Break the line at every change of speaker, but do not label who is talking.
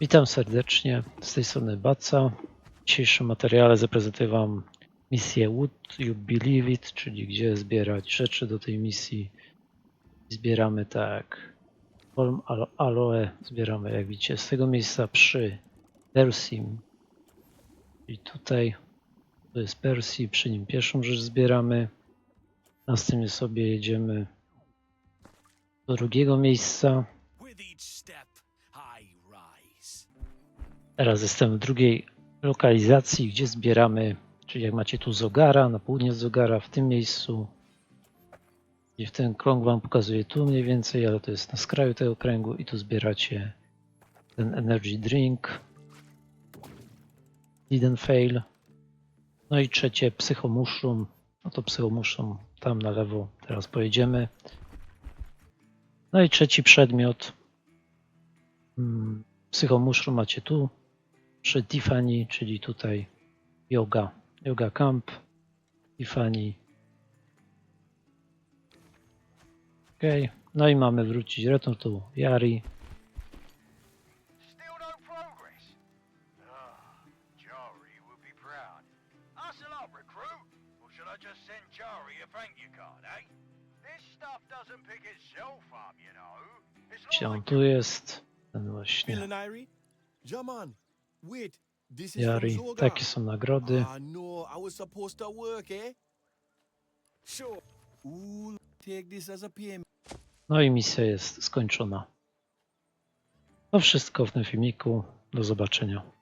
Witam serdecznie, z tej strony Baca. W dzisiejszym materiale zaprezentuję Wam misję Would You Believe It, czyli gdzie zbierać rzeczy do tej misji. Zbieramy tak, alo- Aloe zbieramy jak widzicie z tego miejsca przy Persim. I tutaj to jest Persi, przy nim pierwszą rzecz zbieramy. Następnie sobie jedziemy do drugiego miejsca. Teraz jestem w drugiej lokalizacji, gdzie zbieramy, czyli jak macie tu Zogara, na południe Zogara, w tym miejscu. I w ten krąg wam pokazuję tu mniej więcej, ale to jest na skraju tego kręgu i tu zbieracie ten energy drink. Didn't fail. No i trzecie psychomushroom. No to psychomushroom tam na lewo teraz pojedziemy. No i trzeci przedmiot. Mm, Psychomushroom macie tu przy Tiffany, czyli tutaj yoga, yoga camp, Tiffany. Ok, no i mamy wrócić return.
Still no. Ah, Jari eh?
Gdzie on
like
tu jest? Ten właśnie
from
Yari.
Zoga.
Takie są nagrody.
Ah, no, eh?
No i misja jest skończona. To wszystko w tym filmiku. Do zobaczenia.